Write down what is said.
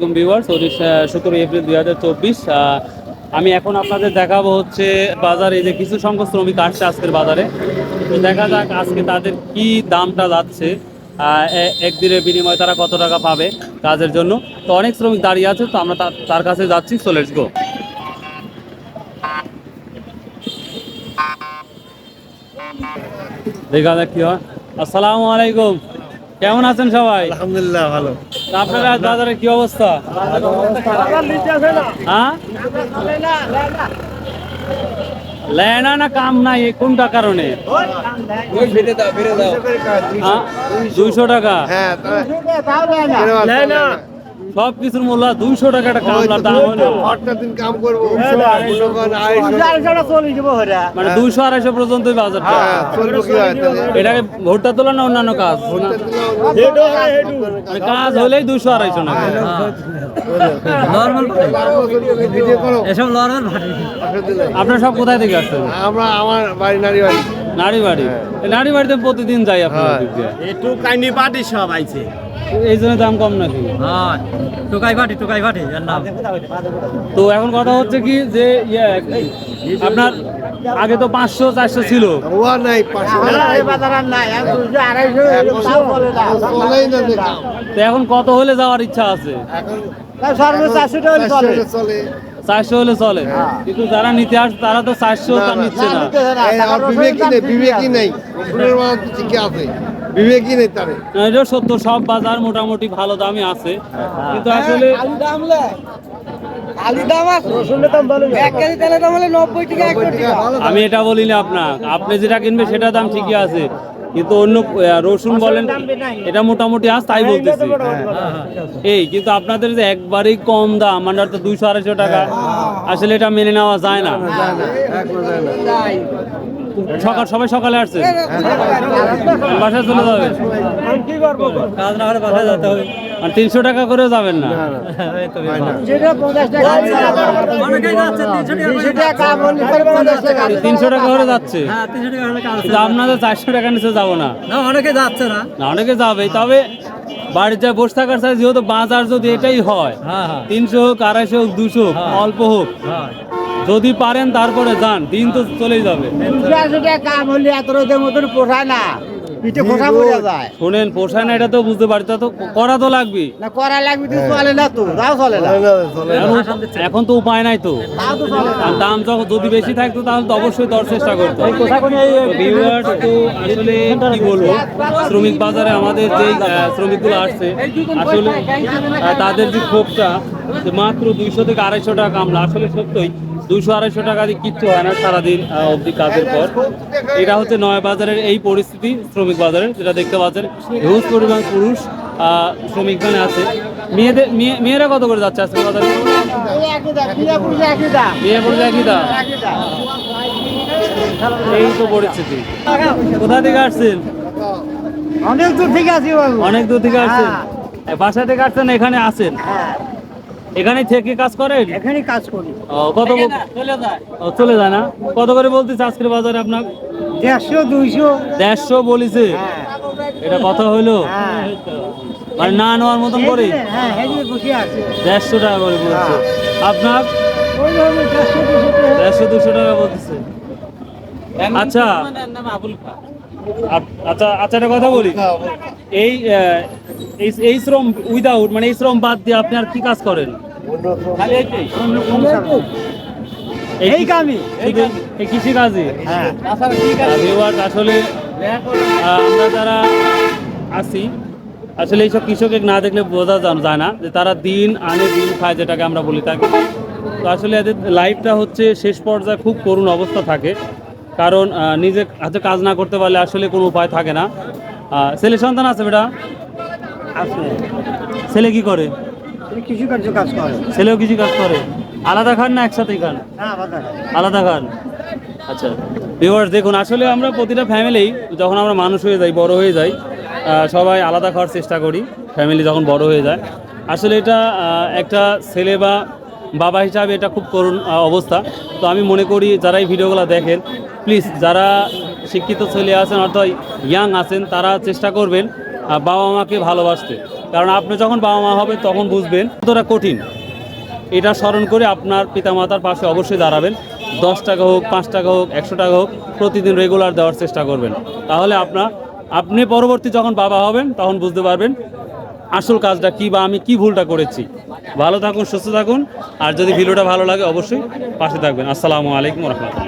আসসালামাইকুম ভিউয়ার্স সতেরো এপ্রিল দুই হাজার চব্বিশ আমি এখন আপনাদের দেখাবো হচ্ছে বাজারে যে কিছু সংখ্যক শ্রমিক আসছে আজকের বাজারে। তো দেখা যাক আজকে তাদের কি দামটা যাচ্ছে একদিনের বিনিময়ে তারা কত টাকা পাবে কাজের জন্য। তো অনেক শ্রমিক দাঁড়িয়ে আছে, তো আমরা তার কাছে যাচ্ছি সো লেটস গো দেখা যাক কি হয়। আসসালামু আলাইকুম। কেমন আছেন সবাই? আলহামদুলিল্লাহ, ভালো। আপনার আজ কি অবস্থা? হ্যাঁ? লেনা না কাম নাই কোনটা কারণে? হ্যাঁ? দুইশো টাকা? হ্যাঁ সব কিছুর মূল্য দুইশো টাকা একটা কামলার দাম হলো। আটটা দিন কাম করব। মনে করেন আড়াইশো মানে দুইশো আড়াইশো পর্যন্ত বাজার? এটাকে ভোটটা তোলা না অন্যান্য কাজ? মানে কাজ। হলেই দুইশো আড়াইশো দিলে। আপনারা সব কোথায় থেকে আসছেন? আমরা আমার বাড়ি নারী বাড়ি নারী বাড়ি এই নারী বাড়িতে প্রতিদিন যাই আপনার হ্যাঁ। একটু কাইনি পাটি সব আইছে। এই জন্য দাম কম নাকি? হ্যাঁ টুকাই পাটি টুকাই পাটি তো এখন কথা হচ্ছে কি যে ইয়ে, আপনার আগে তো পাঁচশো চারশো ছিল। এখন কত হলে যাওয়ার ইচ্ছা আছে? এখন চারশো হলে চলে। কিন্তু যারা নিতে আসছে তারা তো চারশো তা নিচ্ছে না বিবেকই নেই বিবেকই নেই। ওষুধের মাল তো ঠিকই আছে। বিবেকই নেই তারে। এটা সত্য সব বাজার মোটামুটি ভালো দামই আছে। কিন্তু আসলে আমি এটা বলি না আপনার আপনি যেটা কিনবে সেটা দাম ঠিকই আছে। কিন্তু অন্য রসুন বলেন এটা মোটামুটি আস তাই বলতেছি। এই কিন্তু আপনাদের যে একবারেই কম দাম মানে তো দুইশো আড়াইশো টাকা আসলে এটা মেনে নেওয়া যায় না। সকাল সবাই সকালে আসছে। বাসায় চলে যাবে। কাজ না হলে বাসায় যেতে হবে। আর তিনশো টাকা করে যাবেন না। তিনশো টাকা করে যাচ্ছে। আপনাদের চারশো টাকা নিচে যাব না। অনেকে যাচ্ছে না। অনেকে যাবে। তবে বাড়িতে বসে থাকার সাথে যেহেতু বাজার যদি এটাই হয় হ্যাঁ হ্যাঁ। তিনশো হোক আড়াইশো হোক দুশো হোক হ্যাঁ। অল্প হোক। যদি পারেন তারপরে যান দিন তো চলেই যাবে। কাম হলে এত রোদের মতন পোষায় না পিঠে খোসা পড়ে যায়। শোনেন পোষায় না এটা তো বুঝতে পারি তো করা তো লাগবে না করা লাগবে তো চলে না তো তাও চলে না। চলে না, চলে না। এখন- তো উপায় নাই তো। দাম যখন যদি বেশি থাকতো তাহলে তো অবশ্যই দর চেষ্টা করতো। ভিউয়ার্স তো আসলে কি বলব? শ্রমিক বাজারে আমাদের যে শ্রমিকগুলো আসছে আসলে তাদের যে ক্ষোভটা মাত্র দুইশো থেকে আড়াইশো টাকা কামলা আসলে সত্যই দুইশো আড়াইশো টাকা দিয়ে কিচ্ছু হয় না সারাদিন অবধি কাজের পর। এটা হচ্ছে নয় বাজারের এই পরিস্থিতি শ্রমিক বাজারের যেটা দেখতে পাচ্ছেন। হিউজ পরিমাণ পুরুষ শ্রমিক মানে আছে। মেয়েদের মেয়েরা কত করে যাচ্ছে আজকে বাজারে? বিনা পুরুষে একই দাম। মেয়ে দাম এই তো পরিস্থিতি। কোথা থেকে আসছেন? অনেক দূর থেকে বাবু। অনেক দূর থেকে আসছেন। বাসা থেকে আসছেন এখানে আসেন? হ্যাঁ, এখানে থেকে কাজ করেন এখানে কাজ করি। কত বল- ও, চলে যায় না? কত করে বলতেছে আজকের বাজারে আপনার? দেড়শো দুইশো। দেড়শো বলিছে? হ্যাঁ। এটা কথা হইল হ্যাঁ। মানে না নেওয়ার মতন করে? হ্যাঁ দেড়শো টাকা করে বলছে। আপনার? দেড়শো দুশো টাকা। বলতেছে। আচ্ছা। আপ- আচ্ছা আচ্ছা একটা কথা বলি। এই এই- এই শ্রম উইদাউট মানে এই শ্রম বাদ দিয়ে আপনি আর কি কাজ করেন? এই শুধু এই কৃষি কাজে? হ্যাঁ আসলে আমরা যারা আছি আসলে এইসব কৃষকের না দেখলে বোঝা যায় না যে তারা দিন আনে দিন খায় যেটাকে আমরা বলি থাকি তো আসলে এদের লাইফটা হচ্ছে শেষ পর্যায়ে খুব করুণ অবস্থা থাকে। কারণ নিজে হাতে কাজ না করতে পারলে আসলে কোনো উপায় থাকে না। ছেলে সন্তান আছে বেটা? ছেলে কি করে? কাজ করে। ছেলেও কৃষি কাজ করে। আলাদা খান না একসাথেই খান? আলাদা খান। আচ্ছা ভিউয়ার্স দেখুন আসলে আমরা প্রতিটা ফ্যামিলি যখন আমরা মানুষ হয়ে যাই বড় হয়ে যাই সবাই আলাদা খাওয়ার চেষ্টা করি ফ্যামিলি যখন বড় হয়ে যায়। আসলে এটা একটা ছেলে বা বাবা হিসাবে এটা খুব করুণ অবস্থা। তো আমি মনে করি যারা এই ভিডিওগুলো দেখেন প্লিজ যারা শিক্ষিত ছেলে আছেন অর্থাৎ ইয়াং আছেন, তারা চেষ্টা করবেন বাবা মাকে ভালোবাসতে। কারণ আপনি যখন বাবা মা হবে তখন বুঝবেন কতটা কঠিন। এটা স্মরণ করে আপনার পিতামাতার পাশে অবশ্যই দাঁড়াবেন। দশ টাকা হোক, পাঁচ টাকা হোক, একশো টাকা হোক, প্রতিদিন রেগুলার দেওয়ার চেষ্টা করবেন। তাহলে আপনার আপনি পরবর্তী যখন বাবা হবেন, তখন বুঝতে পারবেন আসল কাজটা কি বা আমি কি ভুলটা করেছি? ভালো থাকুন, সুস্থ থাকুন। আর যদি ভিডিওটা ভালো লাগে, অবশ্যই পাশে থাকবেন। আসসালামু আলাইকুম রহমতুল্লাহ।